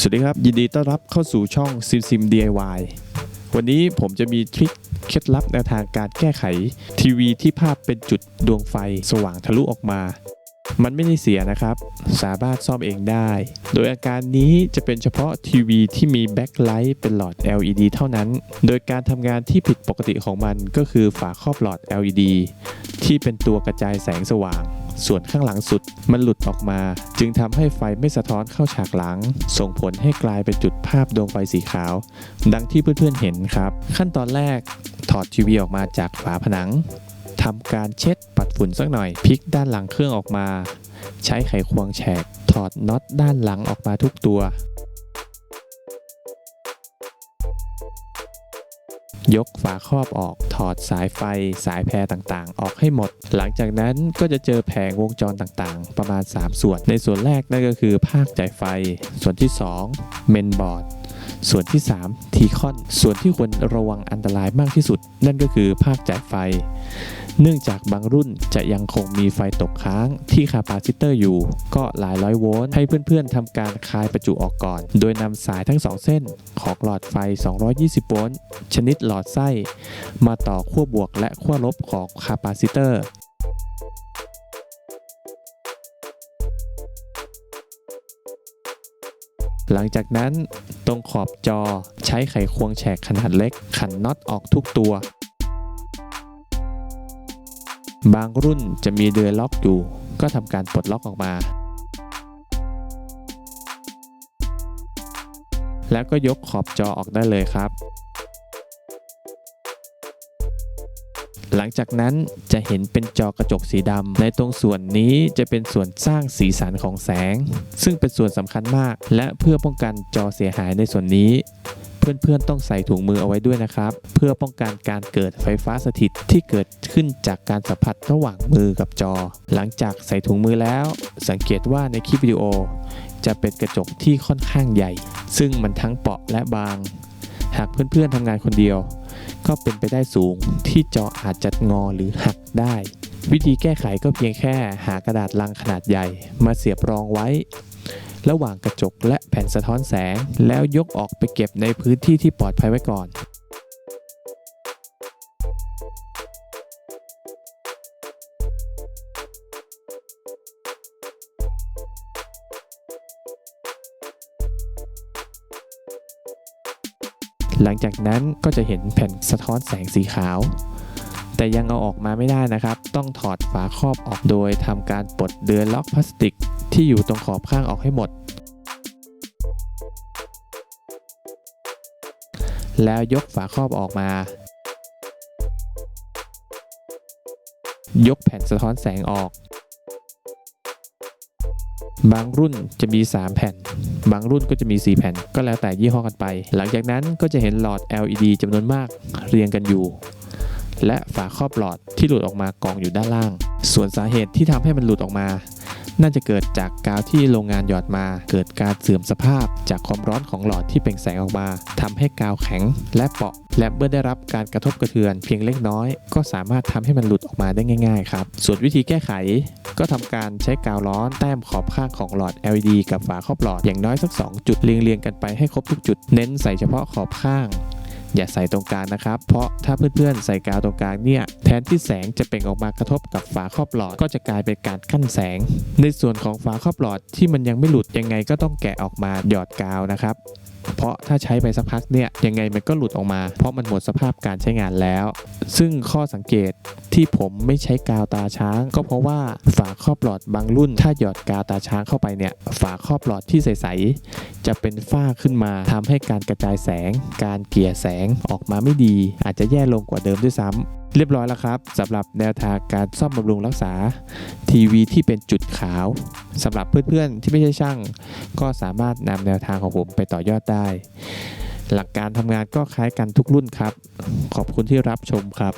สวัสดีครับ ยินดีต้อนรับเข้าสู่ช่อง Sim Sim DIY วันนี้ผมจะมีทริคเคล็ดลับแนวทางการแก้ไข ทีวีที่ภาพเป็นจุดดวงไฟสว่างทะลุออกมา มันไม่ได้เสียนะครับ สามารถซ่อมเองได้ โดยอาการนี้จะเป็นเฉพาะทีวีที่มีแบ็คไลท์เป็นหลอด LED เท่านั้น โดยการทำงานที่ผิดปกติของมันก็คือฝาครอบหลอด LED ที่เป็นตัวกระจายแสงสว่าง ส่วนข้างหลังสุดมันหลุดออกมา จึงทำให้ไฟไม่สะท้อนเข้าฉากหลัง ส่งผลให้กลายเป็นจุดภาพดวงไฟสีขาว ดังที่เพื่อนๆเห็นครับ ขั้นตอนแรกถอดทีวีออกมาจากฝาผนังทำการเช็ดปัดฝุ่นสักหน่อยพลิกด้านหลังเครื่องออกมา ใช้ไขควงแฉกถอดน็อตด้านหลังออกมาทุกตัว ยกฝาครอบออกถอดสายไฟสายแพรต่างๆ ออกให้หมด หลังจากนั้นก็จะเจอแผงวงจรต่างๆ ประมาณ 3 ส่วน ในส่วนแรกนั่นก็คือภาคจ่ายไฟ ส่วนที่ 2 เมนบอร์ดส่วนที่ 3 ทีคอน ส่วนที่ควรระวังอันตรายมากที่สุด นั่นก็คือภาคจ่ายไฟ เนื่องจากบางรุ่นจะยังคงมีไฟตกค้างที่คาปาซิเตอร์อยู่ ก็หลายร้อยโวลต์ให้เพื่อนๆทำการคลายประจุออกก่อน โดยนำสายทั้ง 2 เส้นของหลอดไฟ 220 โวลต์ชนิดหลอดไส้ มาต่อขั้วบวกและขั้วลบของคาปาซิเตอร์หลังจากนั้นตรงขอบจอใช้ไขควงแฉกขนาดเล็กขันน็อตออกทุกตัว บางรุ่นจะมีเดือยล็อกอยู่ ก็ทำการปลดล็อกออกมา แล้วก็ยกขอบจอออกได้เลยครับ หลังจากนั้นจะเห็นเป็นจอกระจกสีดำในตรงส่วนนี้จะเป็นส่วนสร้างสีสันของแสง ซึ่งเป็นส่วนสำคัญมาก และเพื่อป้องกันจอเสียหายในส่วนนี้ เพื่อนๆ ต้องใส่ถุงมือเอาไว้ด้วยนะครับ เพื่อป้องกันการเกิดไฟฟ้าสถิตที่เกิดขึ้นจากการสัมผัสระหว่างมือกับจอ หลังจากใส่ถุงมือแล้ว สังเกตว่าในคลิปวิดีโอ จะเป็นกระจกที่ค่อนข้างใหญ่ ซึ่งมันทั้งเปราะและบาง หากเพื่อนๆทำงานคนเดียว ก็เป็นไปได้สูงที่จออาจจะงอหรือหักได้ วิธีแก้ไขก็เพียงแค่หากระดาษลังขนาดใหญ่ มาเสียบรองไว้ ระหว่างกระจกและแผ่นสะท้อนแสง แล้วยกออกไปเก็บในพื้นที่ที่ปลอดภัยไว้ก่อนหลังจากนั้นก็จะเห็นแผ่นสะท้อนแสงสีขาว แต่ยังเอาออกมาไม่ได้นะครับ ต้องถอดฝาครอบออกโดยทำการปลดเดือยล็อกพลาสติก ที่อยู่ตรงขอบข้างออกให้หมด แล้วยกฝาครอบออกมา ยกแผ่นสะท้อนแสงออก บางรุ่นจะมี 3 แผ่น บางรุ่นก็จะมี 4 แผ่น ก็แล้วแต่ยี่ห้อกันไป หลังจากนั้นก็จะเห็นหลอด LED จำนวนมากเรียงกันอยู่ และฝาครอบหลอดที่หลุดออกมากองอยู่ด้านล่าง ส่วนสาเหตุที่ทำให้มันหลุดออกมา น่าจะเกิดจากกาวที่โรงงานหยอดมา เกิดการเสื่อมสภาพจากความร้อนของหลอดที่เปล่งแสงออกมาทำให้กาวแข็งและเปราะ และเมื่อได้รับการกระทบกระเทือนเพียงเล็กน้อย ก็สามารถทำให้มันหลุดออกมาได้ง่าย ๆ ครับ ส่วนวิธีแก้ไข ก็ทำการใช้กาวร้อนแต้มขอบข้างของหลอด LED กับฝาครอบหลอดอย่างน้อยสัก 2 จุดเรียงๆกันไปให้ครบทุกจุด เน้นใส่เฉพาะขอบข้าง อย่าใส่ตรงกลางนะครับ เพราะถ้าเพื่อนๆใส่กาวตรงกลางเนี่ยแทนที่แสงจะเปล่งออกมากระทบกับฝาครอบหลอด ก็จะกลายเป็นการกั้นแสง ในส่วนของฝาครอบหลอดที่มันยังไม่หลุดยังไงก็ต้องแกะออกมาหยอดกาวนะครับ เพราะถ้าใช้ไปสักพักเนี่ยยังไงมันก็หลุดออกมา เพราะมันหมดสภาพการใช้งานแล้ว ซึ่งข้อสังเกตที่ผมไม่ใช้กาวตาช้าง ก็เพราะว่าฝาครอบหลอดบางรุ่น ถ้าหยอดกาวตาช้างเข้าไปเนี่ยฝาครอบหลอดที่ใสๆจะเป็นฝ้าขึ้นมาทำให้การกระจายแสง การเกลี่ยแสงออกมาไม่ดี อาจจะแย่ลงกว่าเดิมด้วยซ้ำ เรียบร้อยแล้วครับสำหรับแนวทางการซ่อมบำรุงรักษาทีวีที่เป็นจุดขาวสำหรับเพื่อนๆที่ไม่ใช่ช่าง ก็สามารถนำแนวทางของผมไปต่อยอดได้ หลักการทำงานก็คล้ายกันทุกรุ่นครับ ขอบคุณที่รับชมครับ